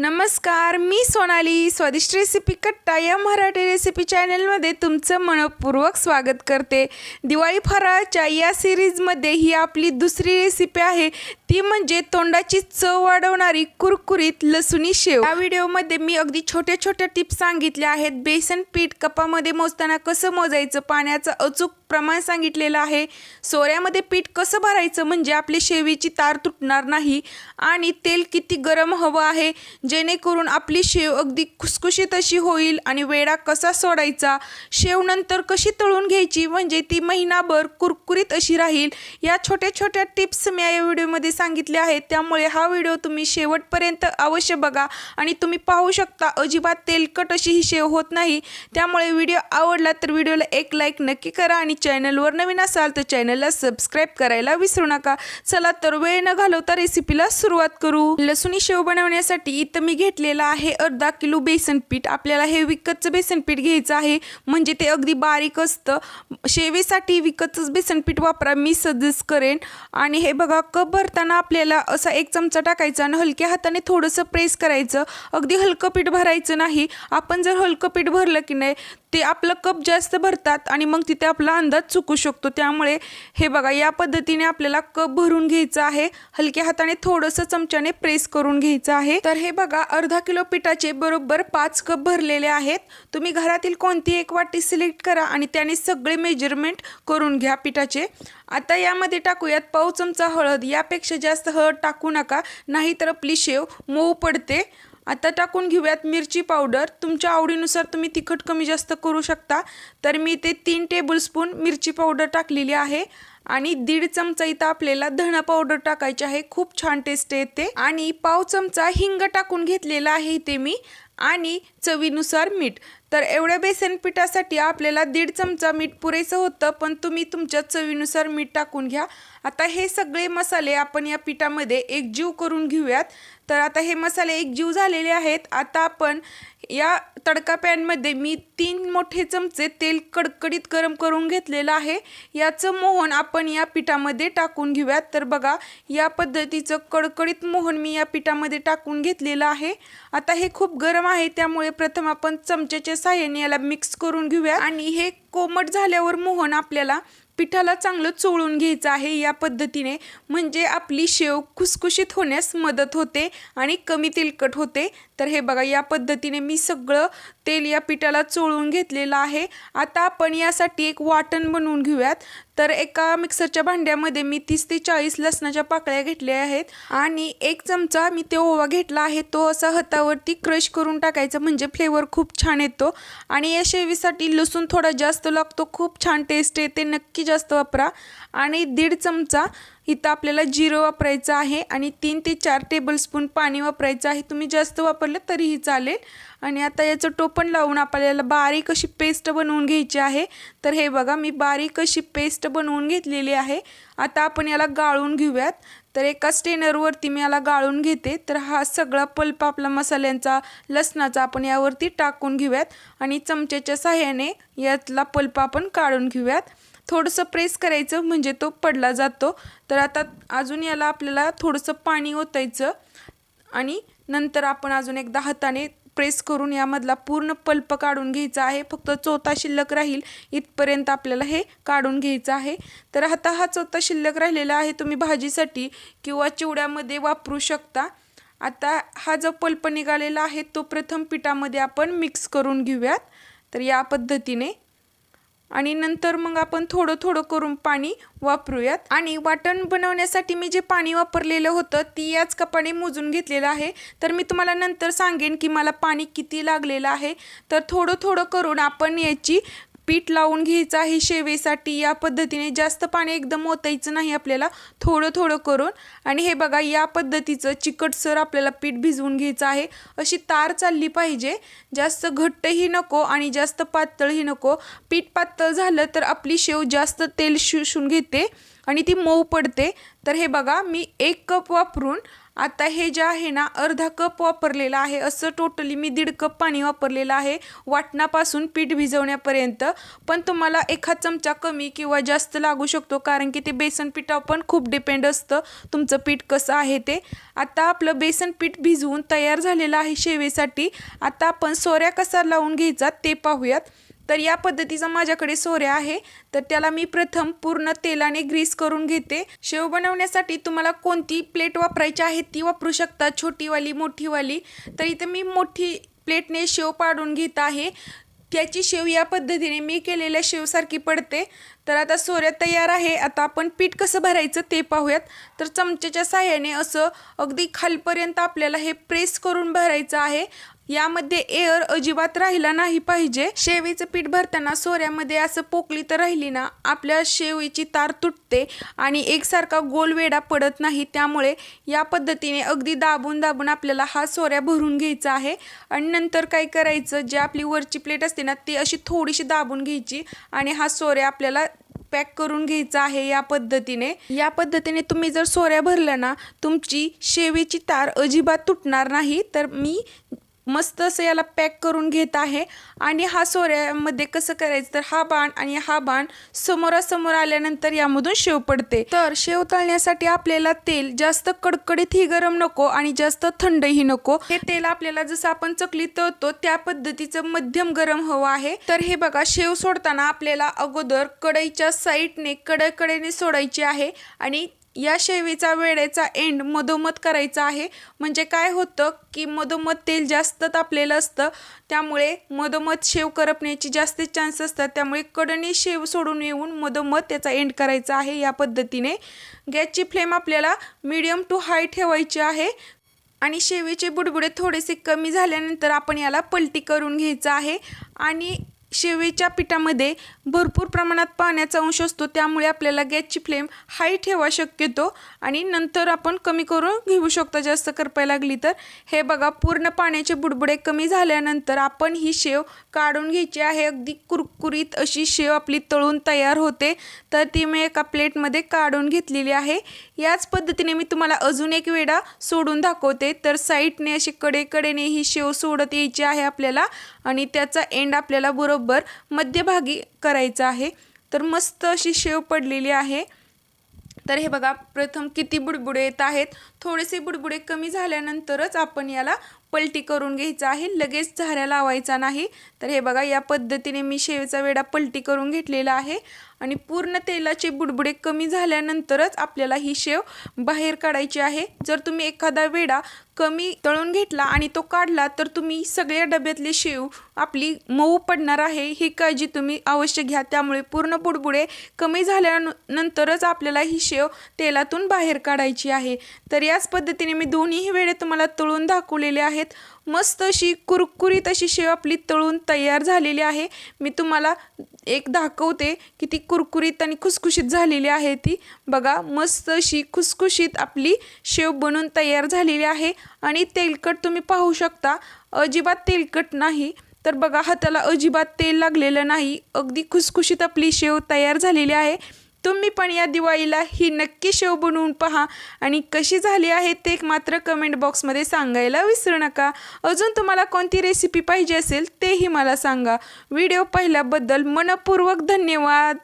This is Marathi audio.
नमस्कार मी सोनाली. स्वादिष्ट रेसिपी कट्टा या मराठी रेसिपी चॅनलमध्ये तुमचं मनपूर्वक स्वागत करते. दिवाळी फराळाच्या या सिरीजमध्ये ही आपली दुसरी रेसिपी आहे. ती म्हणजे तोंडाची चव वाढवणारी कुरकुरीत लसुणी शेव. या व्हिडिओमध्ये मी अगदी छोट्या छोट्या टिप्स सांगितल्या आहेत. बेसन पीठ कपामध्ये मोजताना कसं मोजायचं? पाण्याचा अचूक प्रमाण सांगितलेलं आहे. सोऱ्यामध्ये पीठ कसं भरायचं? म्हणजे आपली शेवीची तार तुटणार नाही. आणि तेल किती गरम हवं आहे? जेणेकरून आपली शेव अगदी खुसखुशीत अशी होईल. आणि वेळा कसा सोडायचा? शेव नंतर कशी तळून घ्यायची? म्हणजे ती महिनाभर कुरकुरीत अशी राहील. या छोट्या छोट्या टिप्स मी या व्हिडिओमध्ये सांगितल्या आहेत. त्यामुळे हा व्हिडिओ तुम्ही शेवटपर्यंत अवश्य बघा. आणि तुम्ही पाहू शकता अजिबात तेलकट अशी ही शेव होत नाही. त्यामुळे व्हिडिओ आवडला तर व्हिडिओला एक लाईक नक्की करा. आणि चॅनलवर नवीन असाल तर चॅनलला सबस्क्राईब करायला विसरू नका. चला तर वेळ न घालवता रेसिपीला सुरुवात करू. लसुणी शेव बनवण्यासाठी इथं मी घेतलेलं आहे अर्धा किलो बेसन पीठ. आपल्याला हे विकतचं बेसन पीठ घ्यायचं आहे. म्हणजे ते अगदी बारीक असतं. शेवेसाठी विकतच बेसन पीठ वापरा मी सजेस्ट करेन. आणि हे बघा कप भरताना आपल्याला असा एक चमचा टाकायचा आणि हलक्या हाताने थोडंसं प्रेस करायचं. अगदी हलकं पीठ भरायचं नाही. आपण जर हलकं पीठ भरलं की नाही ते आपलं कप जास्त भरतात आणि मग तिथे आपला अंदाज चुकू शकतो. त्यामुळे हे बघा या पद्धतीने आपल्याला कप भरून घ्यायचं आहे. हलक्या हाताने थोडंसं चमच्याने प्रेस करून घ्यायचं आहे. तर हे बघा अर्धा किलो पिठाचे बरोबर पाच कप भरलेले आहेत. तुम्ही घरातील कोणती एक वाटी सिलेक्ट करा आणि त्याने सगळे मेजरमेंट करून घ्या पिठाचे. आता यामध्ये टाकूयात पाव चमचा हळद. यापेक्षा जास्त हळद टाकू नका नाहीतर आपली शेव मऊ पडते. आता टाकून घेऊयात मिरची पावडर. तुमच्या आवडीनुसार तुम्ही तिखट कमी जास्त करू शकता. तर मी ते तीन टेबलस्पून मिरची पावडर टाकलेली आहे. आणि दीड चमचा इथं आपल्याला धणा पावडर टाकायची आहे. खूप छान टेस्ट येते. आणि पाव चमचा हिंग टाकून घेतलेला आहे इथे मी. आणि चवीनुसार मीठ. तर एवढ्या बेसन पिठासाठी आपल्याला दीड चमचा मीठ पुरेसं होतं. पण तुम्ही तुमच्या चवीनुसार मीठ टाकून घ्या. आता हे सगळे मसाले आपण या पिठामध्ये एकजीव करून घेऊयात. तर आता हे मसाले एकजीव झालेले आहेत. आता आपण या तडका पॅनमध्ये मी तीन मोठे चमचे तेल कडकडीत गरम करून घेतलेलं आहे. याचं मोहन आपण या पिठामध्ये टाकून घेऊयात. तर बघा या पद्धतीचं कडकडीत मोहन मी या पिठामध्ये टाकून घेतलेलं आहे. आता हे खूप गरम आहे त्यामुळे प्रथम आपण चमच्याच्या साहाय्याने याला मिक्स करून घेऊया आणि हे कोमट झाल्यावर मोहन आपल्याला पिठाला चांगलं चोळून घ्यायचं आहे या पद्धतीने. म्हणजे आपली शेव खुसखुशीत होण्यास मदत होते आणि कमी तेलकट होते. तर हे बघा या पद्धतीने मी सगळं तेल या पिठाला चोळून घेतलेलं आहे. आता आपण यासाठी एक वाटण बनवून घेऊयात. तर एका मिक्सरच्या भांड्यामध्ये मी तीस ते चाळीस लसणाच्या पाकळ्या घेतल्या आहेत. आणि एक चमचा मी ते ओवा घेतला आहे. तो असा हातावरती क्रश करून टाकायचा म्हणजे फ्लेवर खूप छान येतो. आणि या शेवीसाठी लसूण थोडा जास्त लागतो. खूप छान टेस्ट येते. नक्की जास्त वापरा. आणि दीड चमचा इथं आपल्याला जिरं वापरायचं आहे आणि तीन ते चार टेबलस्पून पाणी वापरायचं आहे. तुम्ही जास्त वापरलं तरीही चालेल. आणि आता याचं टोपण लावून आपल्याला बारीक अशी पेस्ट बनवून घ्यायची आहे. तर हे बघा मी बारीक अशी पेस्ट बनवून घेतलेली आहे. आता आपण याला गाळून घेऊयात. तर एका स्टेनरवरती मी याला गाळून घेते. तर हा सगळा पल्प आपला मसाल्यांचा लसणाचा आपण यावरती टाकून घेऊयात. आणि चमच्याच्या साह्याने यातला पल्प आपण काढून घेऊयात. थोडंसं प्रेस करायचं म्हणजे तो पडला जातो. तर आता अजून याला आपल्याला थोडंसं पाणी ओतायचं आणि नंतर आपण अजून एकदा हाताने प्रेस करून यामधला पूर्ण पल्प काढून घ्यायचा आहे. फक्त चौथा शिल्लक राहील इथपर्यंत आपल्याला हे काढून घ्यायचं आहे. तर आता हा चौथा शिल्लक राहिलेला आहे तुम्ही भाजीसाठी किंवा चिवड्यामध्ये वापरू शकता. आता हा जो पल्प निघालेला आहे तो प्रथम पिठामध्ये आपण मिक्स करून घेऊयात. तर या पद्धतीने आणि नंतर मग आपण थोडं थोडं करून पाणी वापरूयात. आणि वाटण बनवण्यासाठी मी जे पाणी वापरलेलं होतं ती याच कपाने मोजून घेतलेलं आहे. तर मी तुम्हाला नंतर सांगेन की मला पाणी किती लागलेलं आहे. तर थोडं थोडं करून आपण याची पीठ लावून घ्यायचं आहे शेवेसाठी. या पद्धतीने जास्त पाणी एकदम ओतायचं नाही आपल्याला. थोडं थोडं करून. आणि हे बघा या पद्धतीचं चिकटसर आपल्याला पीठ भिजवून घ्यायचं आहे. अशी तार चालली पाहिजे. जास्त घट्टही नको आणि जास्त पातळही नको. पीठ पातळ झालं तर आपली शेव जास्त तेल शोषून घेते. आणि ती मऊ पडते. तर हे बघा मी एक कप वापरून आता हे जे आहे ना अर्धा कप वापरलेलं आहे. असं टोटली मी दीड कप पाणी वापरलेलं आहे. वाटणापासून पीठ भिजवण्यापर्यंत. पण तुम्हाला एखाद चमचा कमी किंवा जास्त लागू शकतो कारण की ते बेसन पिठावर पण खूप डिपेंड असतं. तुमचं पीठ कसं आहे ते. आता आपलं बेसन पीठ भिजवून तयार झालेलं आहे शेवेसाठी. आता आपण सोऱ्या कसा लावून घ्यायचा ते पाहूयात. तर या पद्धतीचा माझ्याकडे सोऱ्या आहे. तर त्याला मी प्रथम पूर्ण तेलाने ग्रीस करून घेते. शेव बनवण्यासाठी तुम्हाला कोणती प्लेट वापरायची आहे ती वापरू शकता. छोटीवाली मोठीवाली. तर इथे मी मोठी प्लेटने शेव पाडून घेत आहे. त्याची शेव या पद्धतीने मी केलेल्या शेवसारखी पडते. तर आता सोऱ्या तयार आहे. आता आपण पीठ कसं भरायचं ते पाहूयात. तर चमच्याच्या साह्याने असं अगदी खालपर्यंत आपल्याला हे प्रेस करून भरायचं आहे. यामध्ये एअर अजिबात राहिला नाही पाहिजे. शेवीचं पीठ भरताना सोऱ्यामध्ये असं पोकली तर राहिली ना आपल्या शेवीची तार तुटते आणि एकसारखा गोल वेडा पडत नाही. त्यामुळे या पद्धतीने अगदी दाबून दाबून आपल्याला हा सोऱ्या भरून घ्यायचा आहे. आणि नंतर काय करायचं जे आपली वरची प्लेट असते ना ती अशी थोडीशी दाबून घ्यायची आणि हा सोऱ्या आपल्याला पॅक करून घ्यायचा आहे या पद्धतीने. या पद्धतीने तुम्ही जर सोऱ्या भरल्या ना तुमची शेवीची तार अजिबात तुटणार नाही. तर मी मस्त असं याला पॅक करून घेत आहे. आणि हा सोऱ्यामध्ये कसं करायचं तर हा बाण आणि हा बाण समोरासमोर आल्यानंतर यामधून शेव पडते. तर शेव तळण्यासाठी आपल्याला तेल जास्त कडकडीतही गरम नको आणि जास्त थंडही नको. हे तेल आपल्याला जसं आपण चकली तळतो त्या पद्धतीचं मध्यम गरम हवं आहे. तर हे बघा शेव सोडताना आपल्याला अगोदर कढईच्या साईडने कडेकडेने सोडायची आहे. आणि या शेवीचा वेळेचा एंड मधोमध करायचा आहे. म्हणजे काय होतं की मधोमध तेल जास्त तापलेलं असतं. त्यामुळे मधोमध शेव करपण्याची जास्त चान्स असतात. त्यामुळे कडणी शेव सोडून येऊन मधोमध त्याचा एंड करायचा आहे या पद्धतीने. गॅसची फ्लेम आपल्याला मिडियम टू हाय ठेवायची आहे. आणि शेवीचे बुडबुडे थोडेसे कमी झाल्यानंतर आपण याला पलटी करून घ्यायचं आहे. आणि शेवेच्या पिठामध्ये भरपूर प्रमाणात पाण्याचा अंश असतो त्यामुळे आपल्याला गॅसची फ्लेम हाय ठेवा शक्यतो. आणि नंतर आपण कमी करून घेऊ शकतो. जास्त करपाय लागली तर. हे बघा पूर्ण पाण्याचे बुडबुडे कमी झाल्यानंतर आपण ही शेव काढून घ्यायची आहे. अगदी कुरकुरीत अशी शेव आपली तळून तयार होते. तर ती मी एका प्लेटमध्ये काढून घेतलेली आहे. याच पद्धतीने मी तुम्हाला अजून एक वेळा सोडून दाखवते. तर साईडने अशी कडेकडेने ही शेव सोडत यायची आहे आपल्याला. आणि त्याचा एंड आपल्याला बरोबर मध्यभागी करायचं आहे. तर मस्त अशी शेव पडलेली आहे. तर हे बघा प्रथम किती बुडबुडे येत आहेत. थोडेसे बुडबुडे कमी झाल्यानंतरच आपण याला पलटी करून घ्यायचं आहे. लगेच झाऱ्या लावायचा नाही. तर हे बघा या पद्धतीने मी शेवेचा वेडा पलटी करून घेतलेला आहे. आणि पूर्ण तेलाचे बुडबुडे कमी झाल्यानंतरच आपल्याला ही शेव बाहेर काढायची आहे. जर तुम्ही एखादा वेडा कमी तळून घेतला आणि तो काढला तर तुम्ही सगळ्या डब्यातली शेव आपली मऊ पडणार आहे. ही काळजी तुम्ही अवश्य घ्या. त्यामुळे पूर्ण बुडबुडे कमी झाल्यानंतरच आपल्याला ही शेव तेलातून बाहेर काढायची आहे. तर याच पद्धतीने मी दोन्ही वेळे तुम्हाला तळून दाखवलेले आहेत. मस्त अशी कुरकुरीत अशी शेव आपली तळून तयार झालेली आहे. मी तुम्हाला एक दाखवते की ती कुरकुरीत आणि खुसखुशीत झालेली आहे ती. बघा मस्त अशी खुसखुशीत आपली शेव बनून तयार झालेली आहे. आणि तेलकट तुम्ही पाहू शकता. अजिबात तेलकट नाही. तर बघा हाताला अजिबात तेल लागलेलं नाही. अगदी खुसखुशीत आपली शेव तयार झालेली आहे. तुम्ही पण या दिवाळीला ही नक्की शेव बनवून पहा. आणि कशी झाली आहे ते एक मात्र कमेंट बॉक्समध्ये सांगायला विसरू नका. अजून तुम्हाला कोणती रेसिपी पाहिजे असेल तेही मला सांगा. व्हिडिओ पाहिल्याबद्दल मनपूर्वक धन्यवाद.